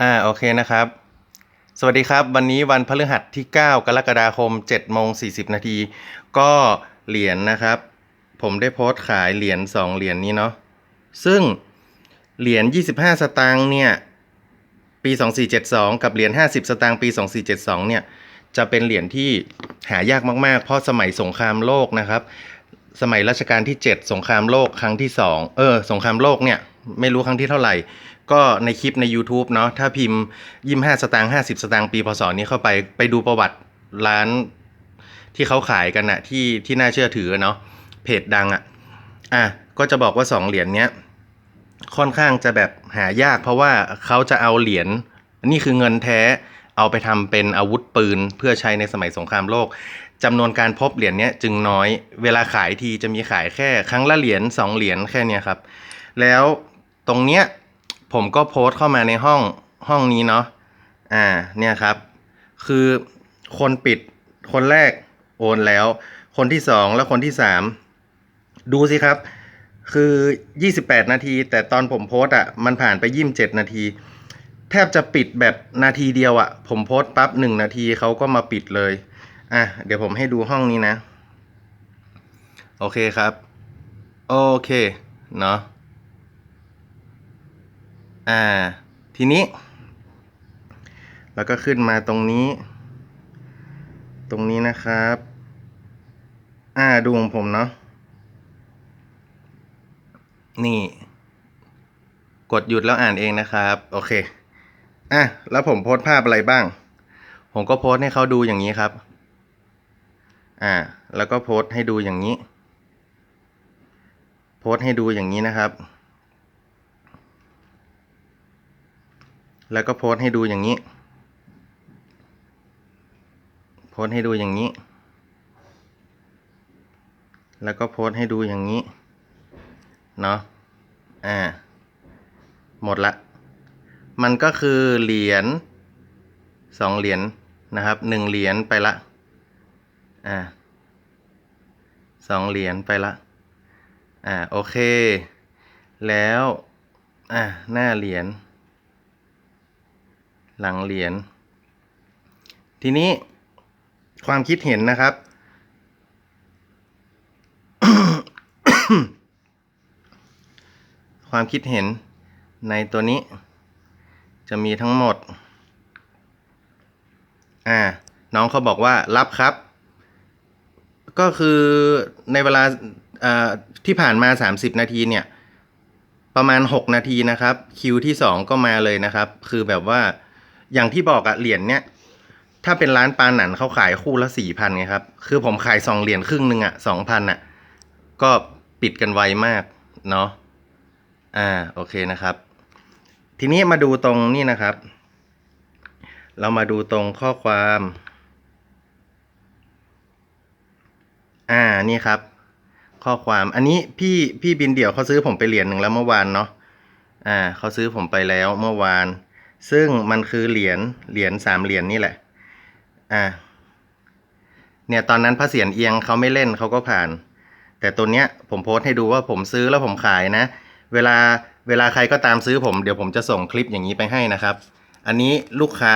อ่าโอเคนะครับ สวัสดีครับ วันนี้วันพฤหัสที่ 9 กรกฎาคม7โมง40 นาที ก็เหรียญนะครับ ผมได้โพสต์ขายเหรียญ2เหรียญนี้เนาะซึ่งเหรียญ25 สตางค์เนี่ย ปี 2472 กับเหรียญ50 สตางค์ปี 2472 เนี่ย จะเป็นเหรียญที่หายากมากๆ เพราะสมัยสงครามโลกนะครับ สมัยรัชกาลที่ 7 สงครามโลกครั้งที่ 2 เออ สงครามโลกเนี่ย ไม่รู้ครั้งที่เท่าไหร่ ก็ในคลิปใน YouTube เนาะถ้าพิมพ์25สตางค์50 สตางค์ปีพศนี้เข้าไปไปดูประวัติร้านที่เขาขายกันอะที่ที่น่าเชื่อถือเนาะเพจดังอะอะก็จะบอกว่า 2 เหรียญเนี้ยค่อนข้างจะแบบหายาก เพราะว่าเขาจะเอาเหรียญนี่คือเงินแท้เอาไปทำเป็นอาวุธปืนเพื่อใช้ในสมัยสงครามโลกจำนวนการพบเหรียญเนี้ยจึงน้อย เวลาขายทีจะมีขายแค่ครั้งละเหรียญสองเหรียญแค่เนี้ยครับ แล้วตรงเนี้ย ผมก็โพสต์เข้ามาในห้องห้องนี้เนาะอ่าเนี่ยครับ คือคนปิดคนแรกโอนแล้ว คนที่สองและคนที่สามดูสิครับ คือ 28 นาที แต่ตอนผมโพสต์อะมันผ่านไป27นาที แทบจะปิดแบบนาทีเดียวอะ ผมโพสต์ปั๊บหนึ่งนาทีเขาก็มาปิดเลย อะ เดี๋ยวผมให้ดูห้องนี้นะ โอเคครับ โอเค เนาะ อ่า ทีนี้ แล้วก็ขึ้นมาตรงนี้ ตรงนี้นะครับ อ่าดูของผมเนาะ นี่ กดหยุดแล้วอ่านเองนะครับ โอเค อะ แล้วผมโพสภาพอะไรบ้าง ผมก็โพสให้เขาดูอย่างนี้ครับ อ่า แล้วก็โพสให้ดูอย่างนี้ โพสให้ดูอย่างนี้นะครับ แล้วก็โพสต์ให้ดูอย่างนี้ โพสต์ให้ดูอย่างนี้ แล้วก็โพสต์ให้ดูอย่างนี้ เนาะ อ่า หมดละ มันก็คือเหรียญสองเหรียญนะครับหนึ่งเหรียญไปละ อ่าสองเหรียญไปละ อ่า โอเค แล้ว อ่าหน้าเหรียญ หลังเหรียญทีนี้ความคิดเห็นนะครับ ความคิดเห็นในตัวนี้ จะมีทั้งหมด อ่า น้องเขาบอกว่ารับครับ ก็คือในเวลาที่ผ่านมา 30 นาทีเนี่ย ประมาณ 6 นาทีนะครับ คิวที่ 2 ก็มาเลยนะครับ คือแบบว่า อย่างที่บอกอะเหรียญเนี่ยถ้าเป็นร้านปาหนันเขาขายคู่ละสี่พันไงครับ คือผมขายสองเหรียญครึ่งหนึ่งอะสองพันอะก็ปิดกันไวมากเนาะอ่าโอเคนะครับ ทีนี้มาดูตรงนี่นะครับ เรามาดูตรงข้อความ อ่านี่ครับ ข้อความอันนี้พี่พี่บินเดี่ยวเขาซื้อผมไปเหรียญหนึ่งแล้วเมื่อวานเนาะอ่าเขาซื้อผมไปแล้วเมื่อวาน ซึ่งมันคือเหรียญเหรียญสามเหรียญนี่แหละ อ่า เนี่ยตอนนั้นพระเสียรเอียงเขาไม่เล่นเขาก็ผ่าน แต่ตัวเนี้ยผมโพสต์ให้ดูว่าผมซื้อแล้วผมขายนะ เวลาเวลาใครก็ตามซื้อผมเดี๋ยวผมจะส่งคลิปอย่างนี้ไปให้นะครับ อันนี้ลูกค้า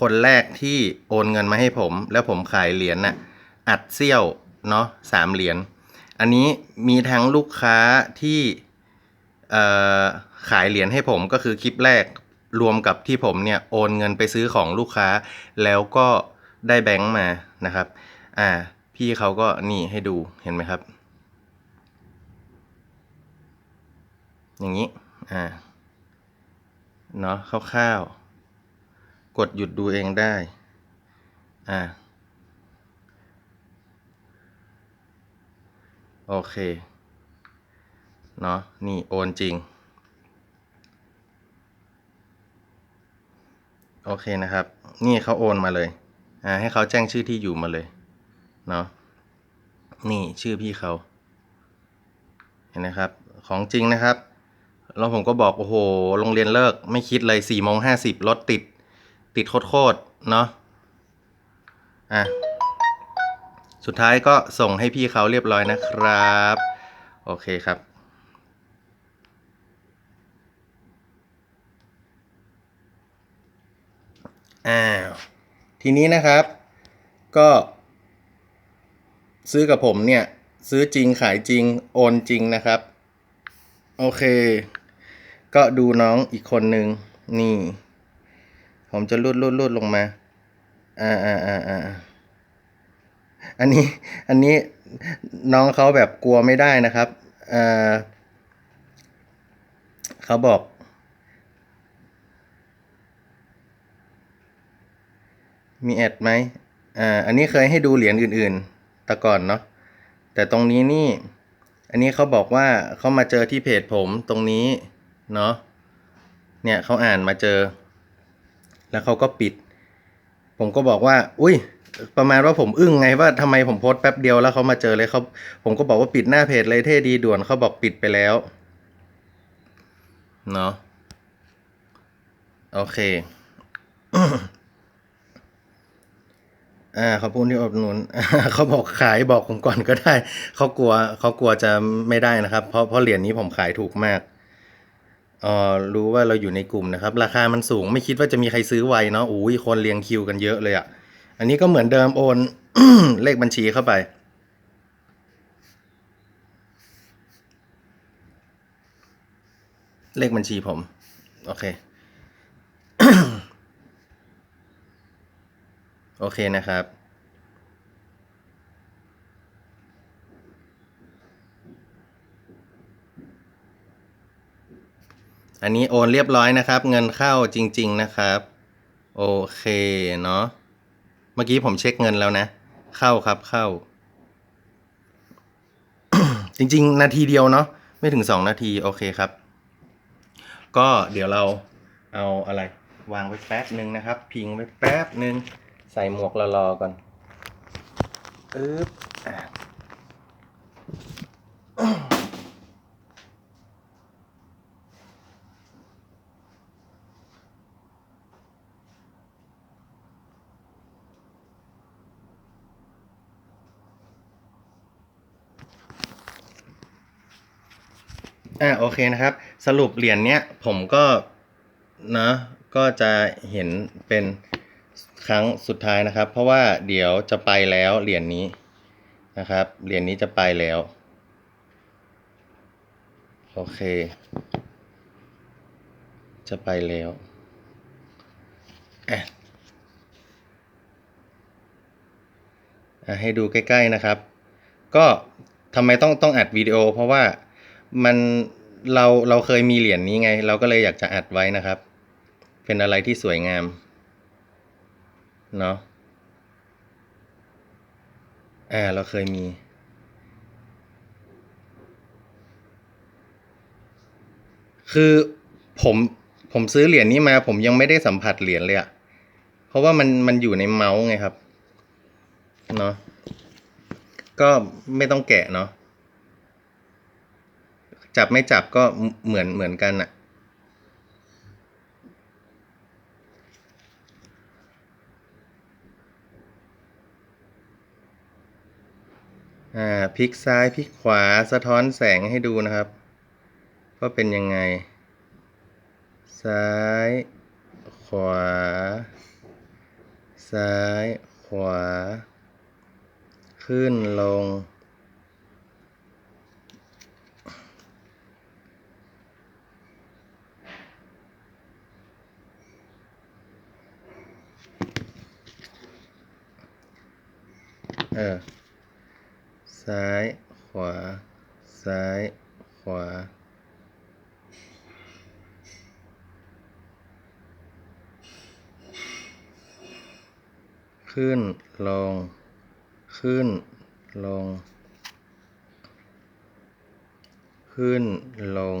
คนแรกที่โอนเงินมาให้ผม แล้วผมขายเหรียญน่ะอัดเซี่ยวเนาะสามเหรียญ อันนี้มีทั้งลูกค้าที่ขายเหรียญให้ผมก็คือคลิปแรก รวมกับที่ผมเนี่ยโอนเงินไปซื้อของลูกค้า แล้วก็ได้แบงค์มานะครับ อ่า พี่เขาก็นี่ให้ดูเห็นไหมครับ อย่างนี้ อ่า เนาะคร่าวๆ กดหยุดดูเองได้ อ่า โอเค เนาะนี่โอนจริง โอเคนะครับ นี่เขาโอนมาเลยอ่าให้เขาแจ้งชื่อที่อยู่มาเลยเนาะนี่ชื่อพี่เขาเห็นนะครับ ของจริงนะครับ แล้วผมก็บอกโอ้โหโรงเรียนเลิกไม่คิดเลยสี่โมงห้าสิบรถติด ติดโคตรๆเนาะอะสุดท้ายก็ส่งให้พี่เขาเรียบร้อยนะครับ โอเคครับ อ้าวทีนี้นะครับ ก็ ซื้อกับผมเนี่ย ซื้อจริงขายจริงโอนจริงนะครับ โอเค ก็ดูน้องอีกคนนึง นี่ ผมจะลูดลูดลูดลงมา อ่าอ่าอ่าอ่าอันนี้อันนี้น้องเขาแบบกลัวไม่ได้นะครับ เออเขาบอก มีแอดไหมอ่าอันนี้เคยให้ดูเหรียญอื่นๆแต่ก่อนเนาะแต่ตรงนี้นี่ อันนี้เขาบอกว่าเขามาเจอที่เพจผมตรงนี้เนาะเนี่ยเขาอ่านมาเจอ แล้วเขาก็ปิด ผมก็บอกว่า อุ้ยประมาณว่าผมอึ้งไงว่าทำไมผมโพสต์แป๊บเดียวแล้วเขามาเจอเลยเขาผมก็บอกว่าปิดหน้าเพจเลยเท่ดีด่วนเขาบอกปิดไปแล้ว เนาะโอเค อ่าเขาพูดที่อบหนุน เขาบอกขายบอกผมก่อนก็ได้ เขากลัวเขากลัวจะไม่ได้นะครับ เพราะเพราะเหรียญนี้ผมขายถูกมากเอ่อรู้ว่าเราอยู่ในกลุ่มนะครับ ราคามันสูงไม่คิดว่าจะมีใครซื้อไวเนาะอุ้ยคนเรียงคิวกันเยอะเลยอะ่ะ อันนี้ก็เหมือนเดิมโอน เลขบัญชีเข้าไป เลขบัญชีผม โอเค โอเคนะครับ อันนี้โอนเรียบร้อยนะครับ เงินเข้าจริง ๆนะครับ โอเคเนาะ เมื่อกี้ผมเช็คเงินแล้วนะ เข้าครับเข้า จริง ๆ นาทีเดียวเนาะ ไม่ถึงสองนาที โอเคครับ ก็เดี๋ยวเราเอาอะไรวางไว้แป๊บหนึ่งนะครับ พิงไว้แป๊บหนึ่ง ใส่หมวกรอๆก่อนอึ๊บอะอะโอเคนะครับ สรุปเหรียญเนี้ยผมก็นะก็จะเห็นเป็น ครั้งสุดท้ายนะครับ เพราะว่าเดี๋ยวจะไปแล้วเหรียญนี้นะครับเหรียญนี้จะไปแล้ว โอเค จะไปแล้วอะให้ดูใกล้ ๆนะครับ ก็ทำไมต้องต้องอัดวิดีโอ เพราะว่ามันเราเราเคยมีเหรียญนี้ไง เราก็เลยอยากจะอัดไว้นะครับ เป็นอะไรที่สวยงาม เนาะอ่าเราเคยมี คือผมผมซื้อเหรียญนี้มา ผมยังไม่ได้สัมผัสเหรียญเลยอะเพราะว่ามันมันอยู่ในเมาส์ไงครับ เนาะก็ไม่ต้องแกะเนาะจับไม่จับก็เหมือนเหมือนกันอะ อ่าพลิกซ้ายพลิกขวาสะท้อนแสงให้ดูนะครับว่าเป็นยังไง ซ้าย ขวา ซ้าย ขวา ขึ้นลง เออ ซ้าย ขวา ซ้าย ขวา ขึ้น ลง ขึ้น ลง ขึ้น ลง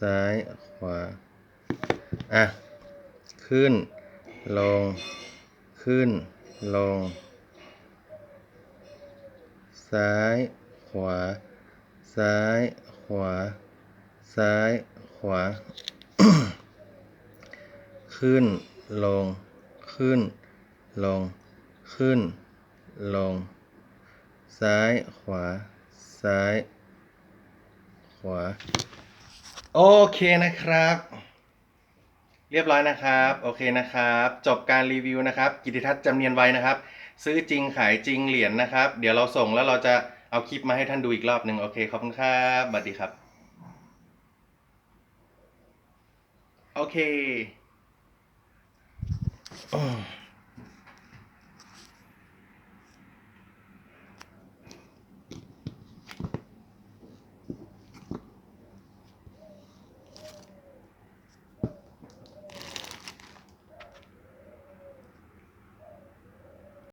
ซ้าย ขวา อะ ขึ้น ลง ขึ้น ลง ซ้าย ขวา ซ้าย ขวา ซ้าย ขวา ขึ้น ลง ขึ้น ลง ขึ้น ลง ซ้าย ขวา ซ้าย ขวา โอเคนะครับ เรียบร้อยนะครับ โอเคนะครับ จบการรีวิวนะครับ กิติทัศน์จำเนียนไว้นะครับ ซื้อจริงขายจริงเหรียญนะครับ เดี๋ยวเราส่งแล้วเราจะเอาคลิปมาให้ท่านดูอีกรอบหนึ่งโอเคขอบคุณครับสวัสดีครับ โอเค